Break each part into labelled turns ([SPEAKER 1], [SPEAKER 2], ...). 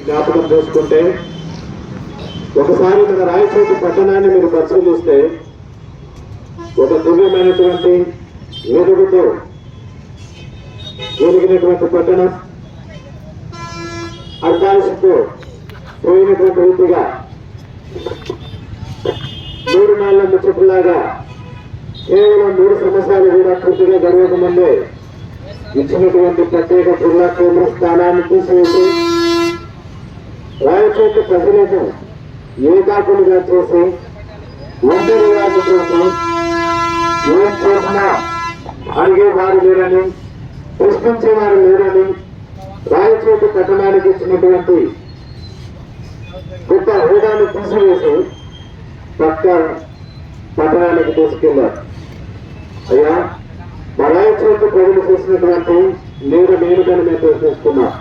[SPEAKER 1] జ్ఞాపకం చేసుకుంటే ఒకసారి మన రాయచోటి పట్టణాన్ని మీరు పరిశీలిస్తే ఒక దివ్యమైనటువంటి వెలుగుతో జరిగినటువంటి పట్టణం అర్ధాంశతో పోయినటువంటి రీతిగా మూడు నాళ్ళ ముచ్చట్లాగా కేవలం మూడు సంవత్సరాలు కూడా పూర్తిగా గడవక ముందే ఇచ్చినటువంటి ప్రత్యేక జిల్లా కేంద్ర స్థానాన్ని తీసివేసి రాయచోటి ప్రజలను ఏకాకులుగా చేసి ఒంటరిగా చేసి ఏం చేసినా అడిగేవారు లేరని ప్రశ్నించేవారు లేరని రాయచోటి పట్టణానికి ఇచ్చినటువంటి కొత్త హోదాను తీసివేసి పక్క పట్టణానికి తీసుకెళ్ళారు. అయ్యా మా రాయచోటి ప్రజలు చేసినటువంటి మీరు నేను కానీ మేము ప్రశ్నిస్తున్నాం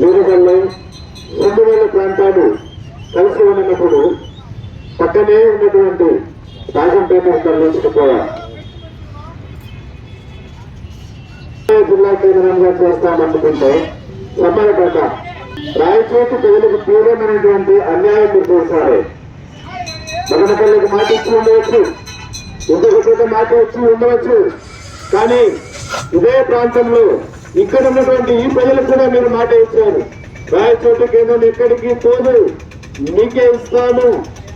[SPEAKER 1] వీరుగల్లో రెండు వేల ప్రాంతాలు కలిసి ఉన్నప్పుడు పక్కనే ఉన్నటువంటి రాజంపేట తరలించుకుపోయారు జిల్లా కేంద్రంగా చేస్తామనుకుంటే సమ్మలపేట రాయచోటి ప్రజలకు తీవ్రమైనటువంటి అన్యాయం చేశారు మగనపల్లికి మాట ఇచ్చి ఉండవచ్చు. ఇంకొకటి మాట ఇచ్చి ఉండవచ్చు. కానీ ఇదే ప్రాంతంలో ఇక్కడ ఉన్నటువంటి ఈ ప్రజలకు కూడా మీరు మాట ఇచ్చారు. రాయచోటు కేంద్రం ఎక్కడికి పోదు. మీకే ఇస్తాను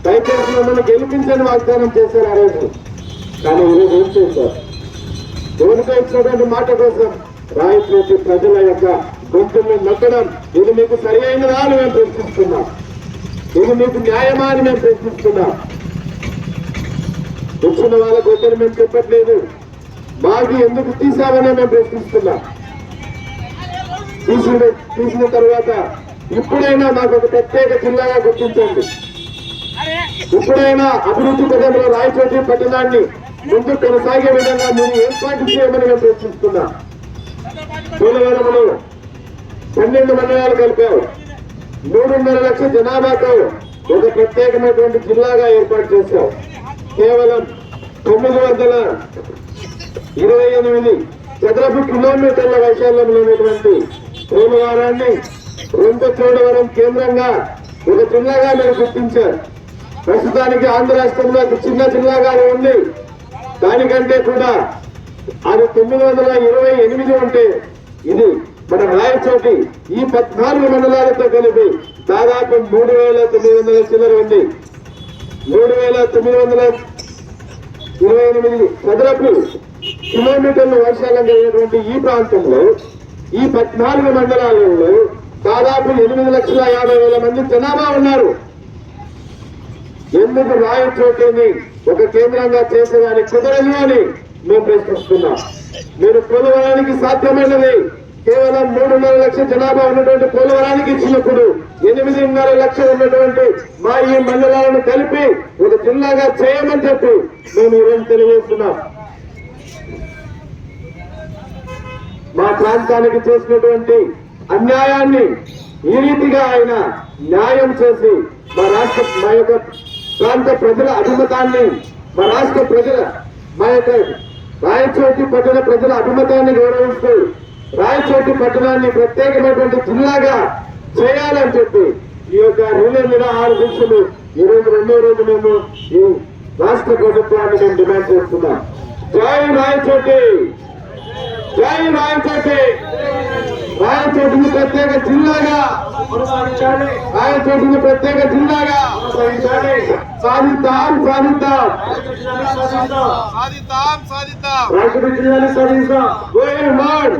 [SPEAKER 1] దయచేసి మమ్మల్ని గెలిపించని వాగ్దానం చేశారు ఆ రోజు. కానీ ఈరోజు ఏం చేశారు? దేవునితో ఇచ్చినటువంటి మాట కోసం రాయచోటి ప్రజల యొక్క గొంతుల్ని నొక్కడం. ఇది మీకు సరి అయినదా అని మేము ప్రశ్నిస్తున్నాం. ఇది మీకు న్యాయమా అని మేము ప్రశ్నిస్తున్నాం. వచ్చిన వాళ్ళ గొంతులు మేము చెప్పట్లేదు. మాది ఎందుకు తీసామని మేము ప్రశ్నిస్తున్నాం. తీసిన తీసిన తర్వాత ఇప్పుడైనా మాకు ఒక ప్రత్యేక జిల్లాగా గుర్తించండి. ఇప్పుడైనా అభివృద్ధి పదంలో రాయచోటి పట్టణాన్ని ముందు కొనసాగే విధంగా మీరు ఏర్పాటు చేయమని మేము ప్రశ్నిస్తున్నాం. పోలవరంలో పన్నెండు మండలాలు కలిపావు. మూడున్నర లక్షల జనాభాతో ఒక ప్రత్యేకమైనటువంటి జిల్లాగా ఏర్పాటు చేశావు. కేవలం తొమ్మిది వందల ఇరవై ఎనిమిది చదరపు కిలోమీటర్ల వైశాల్యంలో ఉన్నటువంటి పోలవరాన్ని రెండు చోడవరం కేంద్రంగా ఒక జిల్లాగా మీరు గుర్తించారు. ప్రస్తుతానికి ఆంధ్ర రాష్ట్రంలో ఒక చిన్న జిల్లాగానే ఉంది. దానికంటే కూడా అది తొమ్మిది వందల ఇరవై ఎనిమిది ఉంటే ఇది మన రాయచోటి ఈ పద్నాలుగు మండలాలతో కలిపి దాదాపు మూడు వేల తొమ్మిది వందల చిల్లర ఉంది. మూడు వేల తొమ్మిది వందల ఇరవై ఎనిమిది చదరపు కిలోమీటర్ల వర్షాలు కలిగినటువంటి ఈ ప్రాంతంలో ఈ పద్నాలుగు మండలాలలో దాదాపు ఎనిమిది లక్షల యాభై వేల మంది జనాభా ఉన్నారు. ఎందుకు రాయచోటిని ఒక కేంద్రంగా చేసేదానికి కుదరదు అని మేము ప్రశ్నిస్తున్నాం. మీరు పోలవరానికి సాధ్యమైనది కేవలం మూడున్నర లక్షల జనాభా ఉన్నటువంటి పోలవరానికి ఇచ్చినప్పుడు ఎనిమిదిన్నర లక్షలు ఉన్నటువంటి మా ఈ మండలాలను కలిపి ఒక జిల్లాగా చేయమని చెప్పి మేము ఈరోజు తెలియజేస్తున్నాం. మా ప్రాంతానికి చేసినటువంటి అన్యాయాన్ని ఈ రీతిగా ఆయన న్యాయం చేసి మా రాష్ట్ర మా యొక్క ప్రాంత ప్రజల అభిమతాన్ని మా రాష్ట్ర ప్రజల మా యొక్క రాయచోటి పట్టణ ప్రజల అభిమతాన్ని గౌరవిస్తూ రాయచోటి పట్టణాన్ని ప్రత్యేకమైనటువంటి జిల్లాగా చేయాలని చెప్పి ఈ యొక్క రిలే మీద ఆరు దీక్షలు ఈ రోజు రెండో రోజు మేము ఈ రాష్ట్ర ప్రభుత్వాన్ని మేము డిమాండ్ చేస్తున్నాం. జై రాయచోటి! జై రాయచోటి రాయచోటిని ప్రత్యేక జిల్లాగా రాయచోటిని ప్రత్యేక జిల్లాగా సాధిద్దాం సాధిద్దాం
[SPEAKER 2] సాధిద్దాం సాధిద్దాం
[SPEAKER 1] రాయచోటి జిల్లాని సాధిద్దాం గోయల్ మాడ్